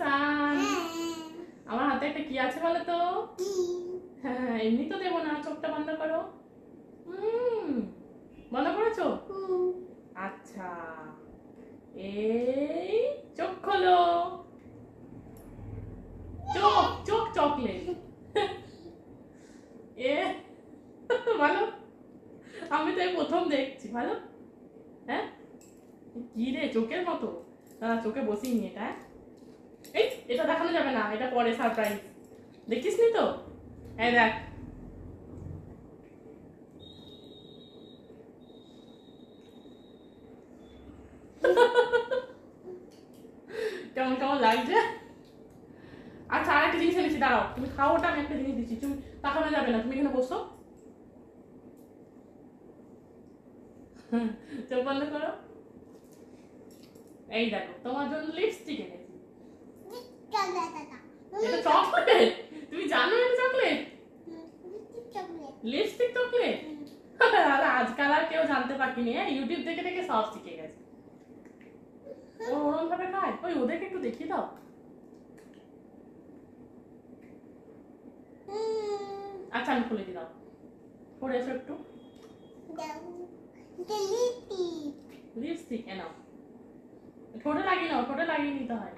নিশান আমার হাতে একটা কি আছে বলো তো? হ্যাঁ এমনি তো দেবো না চোখটা বন্ধ করো। হুম বন্ধ করেছ? আচ্ছা এই চোখ খোলো। চোখ চোখ চকলেট। এ ভালো আমি তো এই প্রথম দেখছি ভালো হ্যাঁ? কি রে চোখের মতো। দাদা চোখে বসিয়ে নি এটা হ্যাঁ? এটা দেখানো যাবে না, এটা পরে সারপ্রাইজ দেখিস নি তো? এই দেখ। কেমন কেমন লাগছে? আচ্ছা আর একটা জিনিস এনেছি দাঁড়াও। তুমি খাও ওটা, আমি একটা জিনিস দিচ্ছি। তুমি তাকানো যাবে না, তুমি এখানে বসো। চোখ বন্ধ করো। এই দেখো, তোমার জন্য লিপস্টিক এটা চকলেট তুমি জানো এটা চকলেট লিপস্টিক চকলেট আর আজকাল আর কেউ জানতে পারিনি হ্যাঁ? ইউটিউব দেখে দেখে সব শিখে গেছে। ও ওরম ভাবে খায়? ওই ওদেরকে একটু দেখিয়ে দাও। আচ্ছা আমি খুলে দিলাম পরে এসো একটু। লিপস্টিক এনাও ঠোঁটে লাগিয়ে নাও ঠোঁটে লাগিয়ে নিতে হয়।